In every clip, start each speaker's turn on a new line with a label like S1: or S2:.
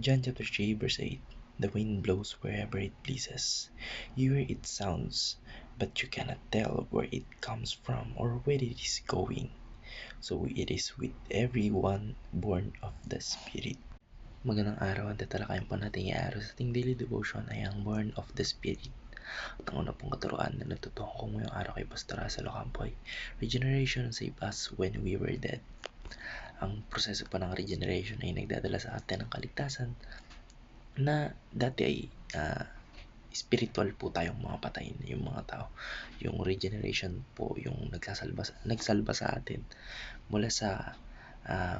S1: John chapter 3 verse 8 The wind blows wherever it pleases. You hear its sounds, but you cannot tell where it comes from or where it is going. So it is with everyone born of the Spirit. Magandang araw, ang tatalakayin po natin i-araw sa ating daily devotion ay ang born of the Spirit. At ang una pong katuruan na natutuhan ko ngayong araw kay Pastor Asa Locampoy, Regeneration saved us when we were dead. Ang proseso po ng regeneration ay nagdadala sa atin ng kaligtasan na dati ay uh, spiritual po tayong mga patay yung mga tao. Yung regeneration po yung nagsasalba, nagsalba sa atin mula sa uh,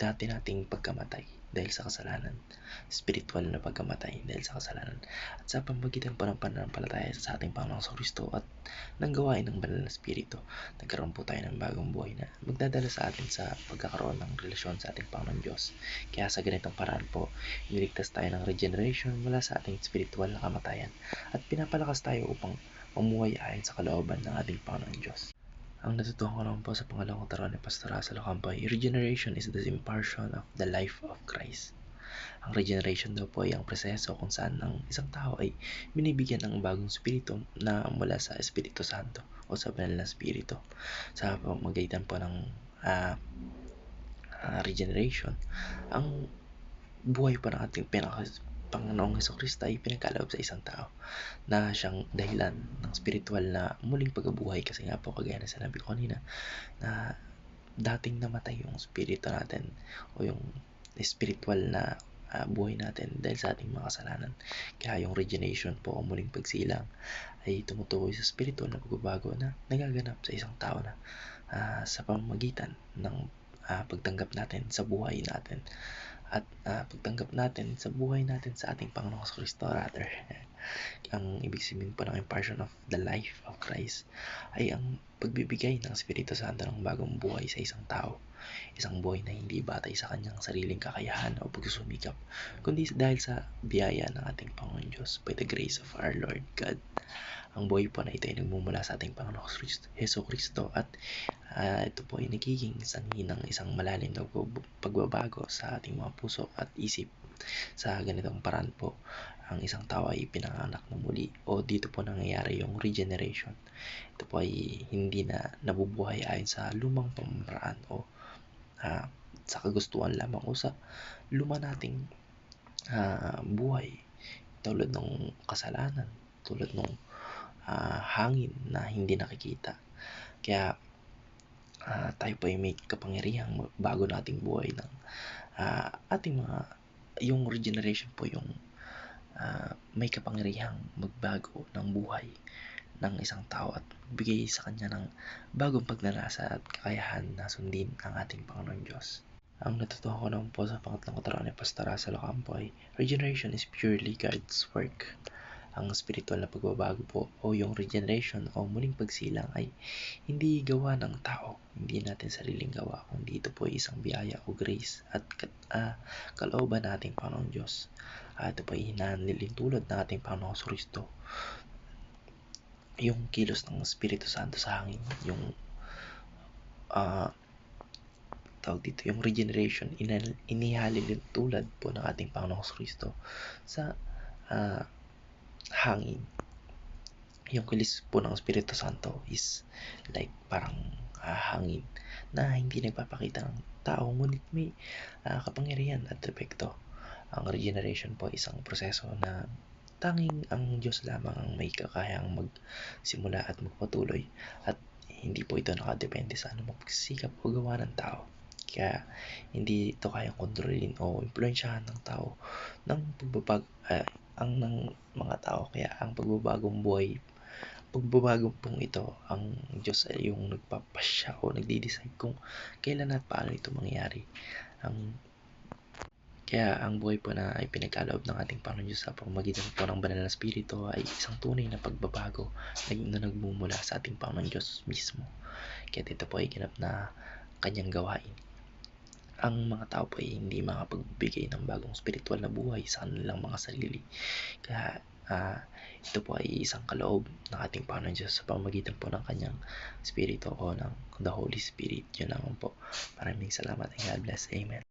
S1: dati nating pagkamatay dahil sa kasalanan, spiritual na pagkamatay dahil sa kasalanan, at sa pamagitan pa ng pananampalataya sa ating Panginoong sa Kristo at ng gawain ng banal na spirito, nagkaroon po tayo ng bagong buhay na magdadala sa atin sa pagkakaroon ng relasyon sa ating Panginoong Diyos. Kaya sa ganitong paraan po, niligtas tayo ng regeneration mula sa ating spiritual na kamatayan at pinapalakas tayo upang mamuhay ayon sa kalooban ng ating Panginoong Diyos. Ang natutuhan ko naman po sa pangalawang taraw ni Pastor Russell Ocampay, regeneration is the impartition of the life of Christ. Ang regeneration daw po ay ang proseso kung saan ang isang tao ay binibigyan ng bagong spirito na mula sa Espiritu Santo o sa banal na spirito. Sa pamamagitan po ng uh, uh, regeneration, ang buhay po ng ating pinaka Panginoong Heso Kristo ay pinagkaloob sa isang tao na siyang dahilan ng spiritual na muling pagkabuhay kasi nga po kagaya na sinabi ko kanina na dating namatay yung spirito natin o yung spiritual na uh, buhay natin dahil sa ating mga kasalanan. Kaya yung regeneration po o muling pagsilang ay tumutukoy sa spiritual na pagbabago na nagaganap sa isang tao na uh, sa pamamagitan ng uh, pagtanggap natin sa buhay natin at uh, pagtanggap natin sa buhay natin sa ating Panginoong Kristo rather ang ibig sabihin po ng impartial of the life of Christ ay ang pagbibigay ng Espiritu Santo ng bagong buhay sa isang tao isang buhay na hindi batay sa kanyang sariling kakayahan o pagsusumikap kundi dahil sa biyaya ng ating Panginoon Diyos by the grace of our Lord God ang buhay po na ito ay nagmumula sa ating Panginoon Heso Kristo at uh, ito po ay nagiging sanhi ng isang malalim na pagbabago sa ating mga puso at isip. Sa ganitong paraan po, ang isang tao ay pinanganak na muli o dito po nangyayari yung regeneration. Ito po ay hindi na nabubuhay ayon sa lumang pamamaraan o uh, sa kagustuhan lamang o sa luma nating uh, buhay tulad ng kasalanan, tulad ng uh, hangin na hindi nakikita. Kaya uh, tayo po ay may kapangyarihang bago nating buhay ng uh, ating mga yung regeneration po yung uh, may kapangyarihang magbago ng buhay ng isang tao at bigay sa kanya ng bagong pagnanasa at kakayahan na sundin ang ating Panginoon Diyos. Ang natutuhan ko naman po sa pangatlong kataraan ni Pastor Russell Ocampo ay Regeneration is purely God's work ang spiritual na pagbabago po o yung regeneration o muling pagsilang ay hindi gawa ng tao, hindi natin sariling gawa, kundi ito po ay isang biyaya o grace at uh, kalooban nating Panginoong Diyos. At ito po ay hinanilin tulad ng ating Panginoong Kristo. Yung kilos ng Espiritu Santo sa hangin, yung uh, tawag dito, yung regeneration, inihalilin tulad po ng ating Panginoong Kristo sa uh, hangin. Yung kilis po ng Espiritu Santo is like parang uh, hangin na hindi nagpapakita ng tao ngunit may uh, kapangyarihan at epekto. Ang regeneration po isang proseso na tanging ang Diyos lamang ang may kakayang magsimula at magpatuloy at hindi po ito nakadepende sa anumang pagsisikap o gawa ng tao. Kaya hindi ito kayang kontrolin o impluensyahan ng tao ng pagbabag, uh, ang ng mga tao. Kaya ang pagbabagong buhay, pagbabagong pong ito, ang Diyos ay yung nagpapasya o nagdi-decide kung kailan at paano ito mangyayari. Ang kaya ang buhay po na ay pinagkaloob ng ating Panginoon Diyos sa pamamagitan po ng banal na spirito ay isang tunay na pagbabago na nagmumula sa ating Panginoon Diyos mismo. Kaya ito po ay ganap na kanyang gawain ang mga tao po ay hindi makapagbigay ng bagong spiritual na buhay sa kanilang mga sarili. Kaya uh, ito po ay isang kaloob ng ating Panginoon Diyos sa pamagitan po ng kanyang Spirito o ng The Holy Spirit. Yun naman po. Maraming salamat and God bless. Amen.